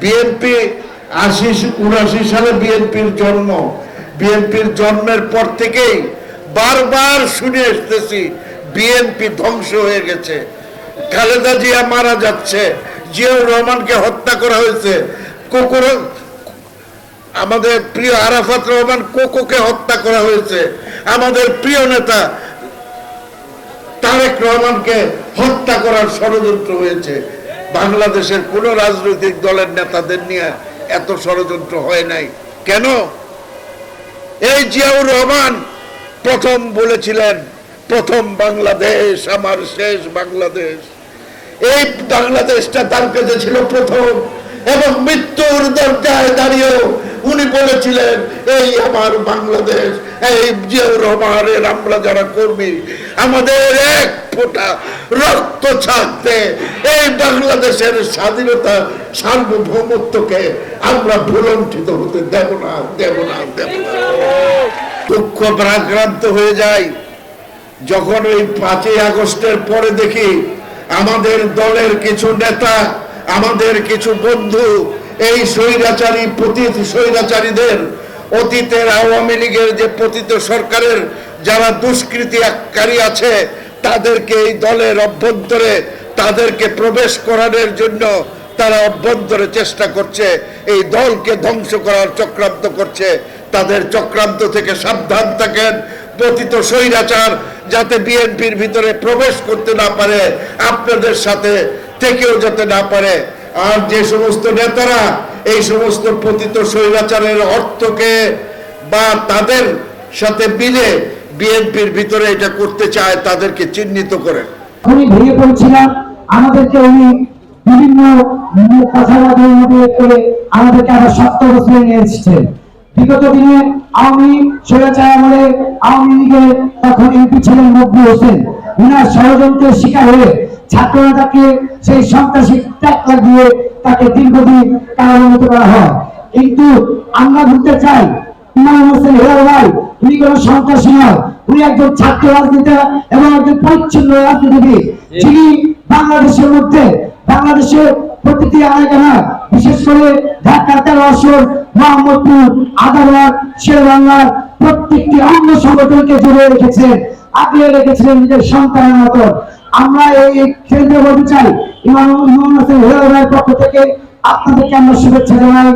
BNP আশি উনাশি সালে বিএনপির জন্ম। বিএনপির জন্মের পর থেকেই বারবার শুনে এসতেছি বিএনপি ধ্বংস হয়ে গেছে। খালেদা জিয়া মারা যাচ্ছে, জিয়াউর রহমানকে হত্যা করা হয়েছে। কুকুর, আমাদের প্রিয় আরাফাত রহমান কোকোকে হত্যা করা হয়েছে। আমাদের প্রিয় নেতা তারেক রহমানকে হত্যা করার ষড়যন্ত্র হয়েছে। বাংলাদেশের কোন রাজনৈতিক দলের নেতাদের নিয়ে এত ষড়যন্ত্র হয় নাই। কেন? এই জিয়াউর রহমান প্রথম বলেছিলেন, প্রথম বাংলাদেশ, আমার শেষ বাংলাদেশ। এই বাংলাদেশটা তার কাছে ছিল প্রথম এবং মৃত্যুর দরজায় দাঁড়িয়েও উনি বলেছিলেন, এই আমার বাংলাদেশ, এই আমরা যারা কর্মী, আমাদের এক ফোঁটা রক্ত ছাড়তে এই বাংলাদেশের স্বাধীনতা সার্বভৌমত্বকে আমরা ভুলণ্ঠিত হতে দেব না দেব না দেব না। দুঃখ প্রাক্রান্ত হয়ে যায় যখন ওই পাঁচই আগস্টের পরে দেখি, আমাদের দলের কিছু নেতা, আমাদের কিছু বন্ধু এই স্বৈরাচারী, পতিত স্বৈরাচারীদের, অতীতের আওয়ামী লীগের যে পতিত সরকারের যারা দুষ্কৃতিকারী আছে, তাদেরকে এই দলের অভ্যন্তরে, তাদেরকে প্রবেশ করানোর জন্য তারা অভ্যন্তরে চেষ্টা করছে। এই দলকে ধ্বংস করার চক্রান্ত করছে। তাদের চক্রান্ত থেকে সাবধান থাকেন। পতিত স্বৈরাচার যাতে বিএনপির ভিতরে প্রবেশ করতে না পারে, আপনাদের সাথে থেকেও যাতে না পারে। আর যে সমস্ত নেতারা এই সমস্ত পতিত স্বৈরাচারের অর্থকে বা তাদের সাথে মিলে বিএনপির ভিতরে এটা করতে চায়, তাদেরকে চিহ্নিত করেন উনি ভেঙে পড়ছিলাম। আমাদেরকে উনি বিভিন্ন কথাবার্তা মোটিভেট করে আমাদেরকে আবার শক্ত অবস্থায় নিয়ে এসেছেন। বিগত দিনে আওয়ামী স্বৈরাচার আমলে আওয়ামী লীগের তখন এমপি ছিলেন মকবুল হোসেন। উনার ষড়যন্ত্রের শিকার হয়ে ছাত্ররা তাকে সেই সন্ত্রাসী ট্যাকলা দিয়ে তাকে দীর্ঘদিন কারাবন্দিত করা হয়। কিন্তু আমরা বলতে চাই ইমাম হোসেন হেলাল ভাই উনি কোন সন্ত্রাসী নয়। উনি একজন ছাত্র রাজনীতি এবং একজন পরিচ্ছন্ন রাজনীতিবিদ। যিনি বাংলাদেশের মধ্যে বাংলাদেশের প্রতিটি বিশেষ করে ঢাকা তেরো আসর মোহাম্মদপুর আদালত শেরবাংলার প্রত্যেকটি অন্য সংগঠনকে জুড়ে রেখেছেন। আগলে রেখেছিলেন নিজের সন্তানের মতো। আমরা এই কেন্দ্রে বলতে চাই ভাইয়ের পক্ষ থেকে আপনাদেরকে আমরা শুভেচ্ছা জানাই।